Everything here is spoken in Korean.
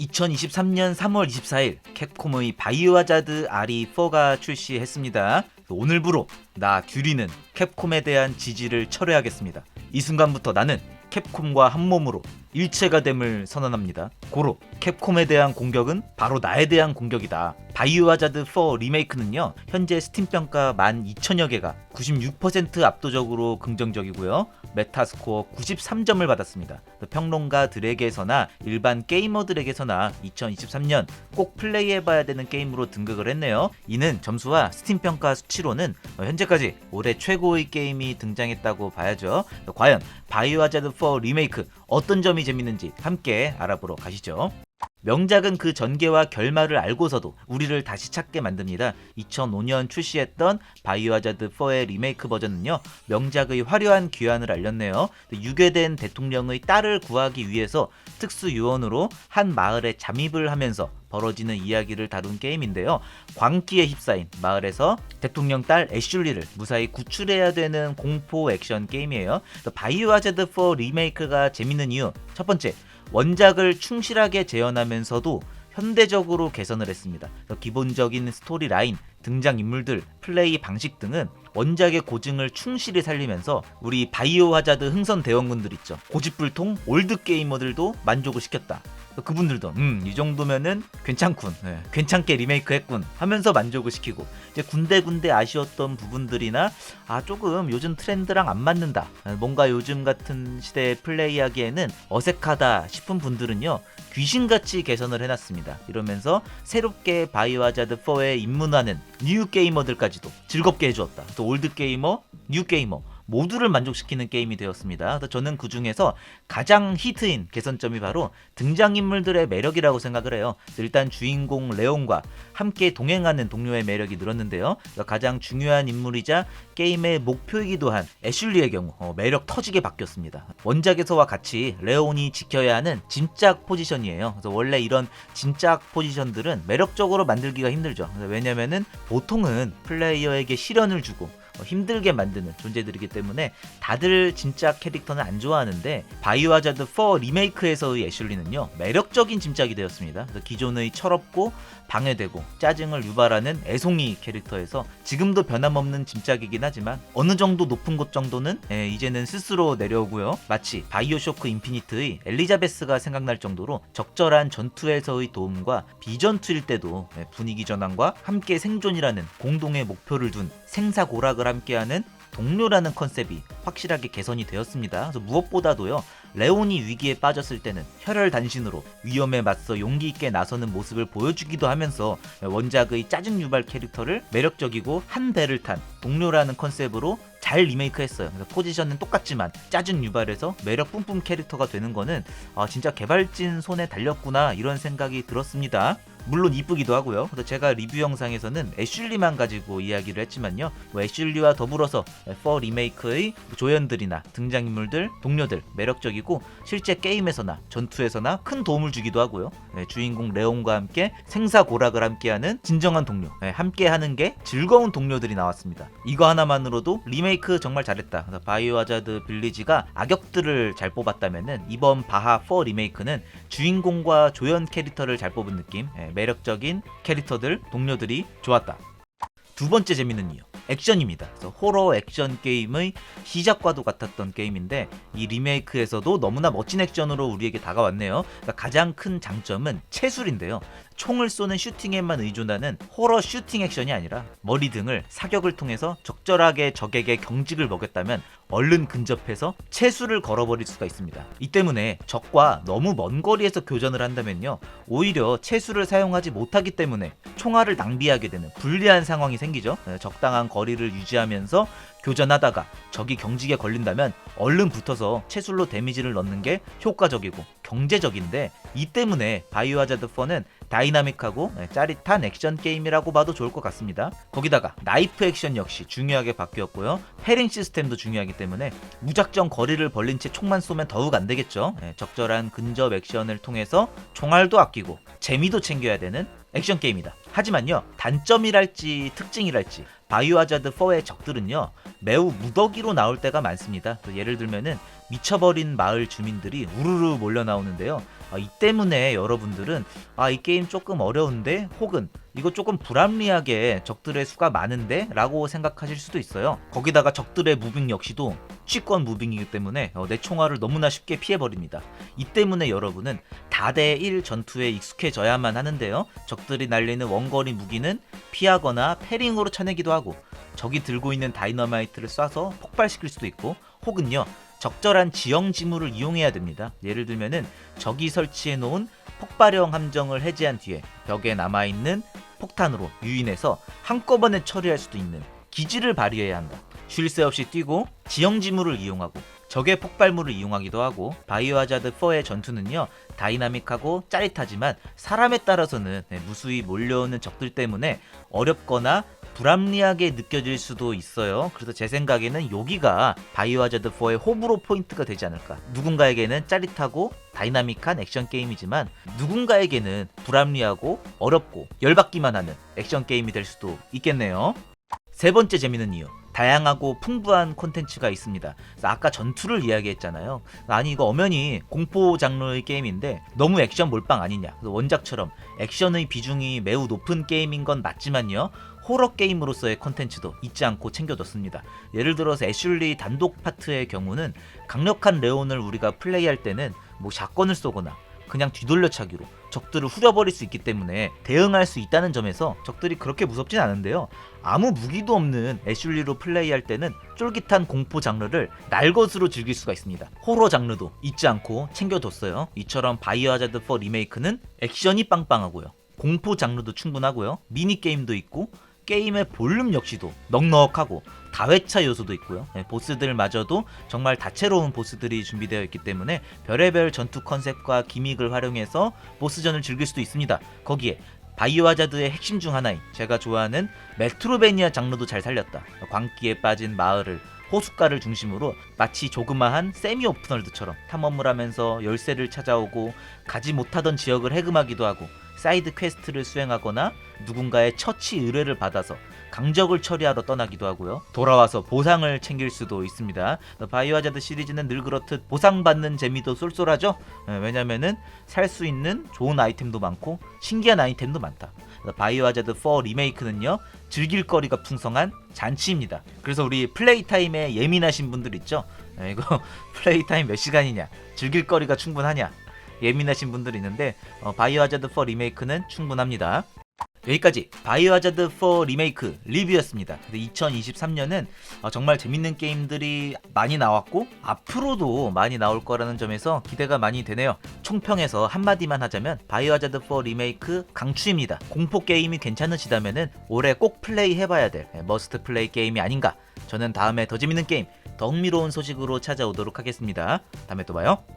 2023년 3월 24일 캡콤의 바이오하자드 RE4가 출시했습니다. 오늘부로 나 듀리는 캡콤에 대한 지지를 철회하겠습니다. 이 순간부터 나는 캡콤과 한 몸으로 일체가 됨을 선언합니다. 고로 캡콤에 대한 공격은 바로 나에 대한 공격이다. 바이오하자드 4 리메이크는요. 현재 스팀 평가 12,000여 개가 96% 압도적으로 긍정적이고요. 메타스코어 93점을 받았습니다. 평론가들에게서나 일반 게이머들에게서나 2023년 꼭 플레이해봐야 되는 게임으로 등극을 했네요. 이는 점수와 스팀 평가 수치로는 현재까지 올해 최고의 게임이 등장했다고 봐야죠. 과연 바이오하자드 4 리메이크 어떤 점이 재밌는지 함께 알아보러 가시죠. 명작은 그 전개와 결말을 알고서도 우리를 다시 찾게 만듭니다. 2005년 출시했던 바이오하자드 4의 리메이크 버전은요. 명작의 화려한 귀환을 알렸네요. 유괴된 대통령의 딸을 구하기 위해서 특수 요원으로 한 마을에 잠입을 하면서 벌어지는 이야기를 다룬 게임인데요. 광기에 휩싸인 마을에서 대통령 딸 애슐리를 무사히 구출해야 되는 공포 액션 게임이에요. 바이오 하자드 4 리메이크가 재밌는 이유 첫 번째 원작을 충실하게 재현하면서도 현대적으로 개선을 했습니다. 기본적인 스토리 라인, 등장 인물들, 플레이 방식 등은 원작의 고증을 충실히 살리면서 우리 바이오 하자드 흥선 대원군들 있죠. 고집불통 올드 게이머들도 만족을 시켰다. 그분들도 음 이 정도면은 괜찮군 네, 괜찮게 리메이크 했군 하면서 만족을 시키고 이제 군데군데 아쉬웠던 부분들이나 아 조금 요즘 트렌드랑 안 맞는다 뭔가 요즘 같은 시대에 플레이하기에는 어색하다 싶은 분들은요 귀신같이 개선을 해놨습니다 이러면서 새롭게 바이오하자드 4에 입문하는 뉴 게이머들까지도 즐겁게 해주었다. 또 올드 게이머 뉴 게이머 모두를 만족시키는 게임이 되었습니다. 저는 그 중에서 가장 히트인 개선점이 바로 등장인물들의 매력이라고 생각을 해요. 일단 주인공 레온과 함께 동행하는 동료의 매력이 늘었는데요. 가장 중요한 인물이자 게임의 목표이기도 한 애슐리의 경우 어, 매력 터지게 바뀌었습니다. 원작에서와 같이 레온이 지켜야 하는 짐짝 포지션이에요. 그래서 원래 이런 짐짝 포지션들은 매력적으로 만들기가 힘들죠. 왜냐면은 보통은 플레이어에게 시련을 주고 어, 힘들게 만드는 존재들이기 때문에 다들 진짜 캐릭터는 안 좋아하는데 바이오하자드 4 리메이크에서의 애슐리는요 매력적인 짐짝이 되었습니다. 기존의 철없고 방해되고 짜증을 유발하는 애송이 캐릭터에서 지금도 변함없는 짐짝이긴 하지만 어느 정도 높은 곳 정도는 예, 이제는 스스로 내려오고요. 마치 바이오쇼크 인피니트의 엘리자베스가 생각날 정도로 적절한 전투에서의 도움과 비전투일 때도 예, 분위기 전환과 함께 생존이라는 공동의 목표를 둔 생사고락을 함께하는 동료라는 컨셉이 확실하게 개선이 되었습니다. 그래서 무엇보다도요, 레온이 위기에 빠졌을 때는 혈혈단신으로 위험에 맞서 용기 있게 나서는 모습을 보여주기도 하면서 원작의 짜증 유발 캐릭터를 매력적이고 한 배를 탄 동료라는 컨셉으로 잘 리메이크했어요. 그래서 포지션은 똑같지만 짜증 유발해서 매력 뿜뿜 캐릭터가 되는 거는 아, 진짜 개발진 손에 달렸구나 이런 생각이 들었습니다. 물론 이쁘기도 하고요. 제가 리뷰 영상에서는 애슐리만 가지고 이야기를 했지만요. 뭐 애슐리와 더불어서 4 리메이크의 조연들이나 등장인물들, 동료들 매력적이고 실제 게임에서나 전투에서나 큰 도움을 주기도 하고요. 네, 주인공 레온과 함께 생사고락을 함께하는 진정한 동료, 네, 함께하는 게 즐거운 동료들이 나왔습니다. 이거 하나만으로도 리메이크 정말 잘했다. 바이오하자드 빌리지가 악역들을 잘 뽑았다면은 이번 바하 4 리메이크는 주인공과 조연 캐릭터를 잘 뽑은 느낌. 네, 매력적인 캐릭터들, 동료들이 좋았다. 두 번째 재밌는 이유. 액션입니다. 그래서 호러 액션 게임의 시작과도 같았던 게임인데 이 리메이크에서도 너무나 멋진 액션으로 우리에게 다가왔네요. 그러니까 가장 큰 장점은 채술인데요. 총을 쏘는 슈팅에만 의존하는 호러 슈팅 액션이 아니라 머리 등을 사격을 통해서 적절하게 적에게 경직을 먹였다면 얼른 근접해서 채수를 걸어버릴 수가 있습니다. 이 때문에 적과 너무 먼 거리에서 교전을 한다면요. 오히려 채수를 사용하지 못하기 때문에 총알을 낭비하게 되는 불리한 상황이 생기죠. 네, 적당한 거리를 유지하면서 교전하다가 적이 경직에 걸린다면 얼른 붙어서 채술로 데미지를 넣는 게 효과적이고 경제적인데 이 때문에 바이오하자드 4는 다이나믹하고 네, 짜릿한 액션 게임이라고 봐도 좋을 것 같습니다. 거기다가 나이프 액션 역시 중요하게 바뀌었고요. 패링 시스템도 중요하기 때문에 무작정 거리를 벌린 채 총만 쏘면 더욱 안 되겠죠. 네, 적절한 근접 액션을 통해서 총알도 아끼고 재미도 챙겨야 되는 액션 게임이다. 하지만요 단점이랄지 특징이랄지 바이오하자드 4의 적들은요 매우 무더기로 나올 때가 많습니다. 예를 들면은 미쳐버린 마을 주민들이 우르르 몰려 나오는데요. 아, 이 때문에 여러분들은 아, 이 게임 조금 어려운데 혹은 이거 조금 불합리하게 적들의 수가 많은데 라고 생각하실 수도 있어요. 거기다가 적들의 무빙 역시도 취권 무빙이기 때문에 어, 내 총알을 너무나 쉽게 피해버립니다. 이 때문에 여러분은 다대1 전투에 익숙해져야만 하는데요. 적들이 날리는 원거리 무기는 피하거나 패링으로 쳐내기도 하고 적이 들고 있는 다이너마이트를 쏴서 폭발시킬 수도 있고 혹은요 적절한 지형 지물을 이용해야 됩니다. 예를 들면은 적이 설치해 놓은 폭발형 함정을 해제한 뒤에 벽에 남아 있는 폭탄으로 유인해서 한꺼번에 처리할 수도 있는 기지를 발휘해야 한다. 쉴 새 없이 뛰고 지형 지물을 이용하고 적의 폭발물을 이용하기도 하고 바이오하자드 4의 전투는요 다이나믹하고 짜릿하지만 사람에 따라서는 네, 무수히 몰려오는 적들 때문에 어렵거나 불합리하게 느껴질 수도 있어요. 그래서 제 생각에는 여기가 바이오하자드 4의 호불호 포인트가 되지 않을까. 누군가에게는 짜릿하고 다이나믹한 액션 게임이지만 누군가에게는 불합리하고 어렵고 열받기만 하는 액션 게임이 될 수도 있겠네요. 세 번째 재미있는 이유. 다양하고 풍부한 콘텐츠가 있습니다. 아까 전투를 이야기했잖아요. 아니 이거 엄연히 공포 장르의 게임인데 너무 액션 몰빵 아니냐. 원작처럼 액션의 비중이 매우 높은 게임인 건 맞지만요. 호러 게임으로서의 콘텐츠도 잊지 않고 챙겨뒀습니다. 예를 들어서 애슐리 단독 파트의 경우는 강력한 레온을 우리가 플레이할 때는 뭐 샷건을 쏘거나 그냥 뒤돌려차기로 적들을 후려버릴 수 있기 때문에 대응할 수 있다는 점에서 적들이 그렇게 무섭진 않은데요. 아무 무기도 없는 애슐리로 플레이할 때는 쫄깃한 공포 장르를 날것으로 즐길 수가 있습니다. 호러 장르도 잊지 않고 챙겨뒀어요. 이처럼 바이오하자드 4 리메이크는 액션이 빵빵하고요. 공포 장르도 충분하고요. 미니게임도 있고 게임의 볼륨 역시도 넉넉하고 다회차 요소도 있고요. 네, 보스들마저도 정말 다채로운 보스들이 준비되어 있기 때문에 별의별 전투 컨셉과 기믹을 활용해서 보스전을 즐길 수도 있습니다. 거기에 바이오하자드의 핵심 중 하나인 제가 좋아하는 메트로베니아 장르도 잘 살렸다. 광기에 빠진 마을을 호숫가를 중심으로 마치 조그마한 세미 오픈월드처럼 탐험을 하면서 열쇠를 찾아오고 가지 못하던 지역을 해금하기도 하고 사이드 퀘스트를 수행하거나 누군가의 처치 의뢰를 받아서 강적을 처리하러 떠나기도 하고요. 돌아와서 보상을 챙길 수도 있습니다. 바이오하자드 시리즈는 늘 그렇듯 보상받는 재미도 쏠쏠하죠. 예, 왜냐면은 살 수 있는 좋은 아이템도 많고 신기한 아이템도 많다. 바이오하자드 4 리메이크는요 즐길 거리가 풍성한 잔치입니다. 그래서 우리 플레이 타임에 예민하신 분들 있죠. 예, 이거 플레이 타임 몇 시간이냐, 즐길 거리가 충분하냐 예민하신 분들 있는데 어, 바이오하자드 4 리메이크는 충분합니다. 여기까지 바이오하자드 4 리메이크 리뷰였습니다. 2023년은 어, 정말 재밌는 게임들이 많이 나왔고 앞으로도 많이 나올 거라는 점에서 기대가 많이 되네요. 총평에서 한마디만 하자면 바이오하자드 4 리메이크 강추입니다. 공포 게임이 괜찮으시다면은 올해 꼭 플레이 해봐야 될 예, 머스트 플레이 게임이 아닌가. 저는 다음에 더 재밌는 게임, 더 흥미로운 소식으로 찾아오도록 하겠습니다. 다음에 또 봐요.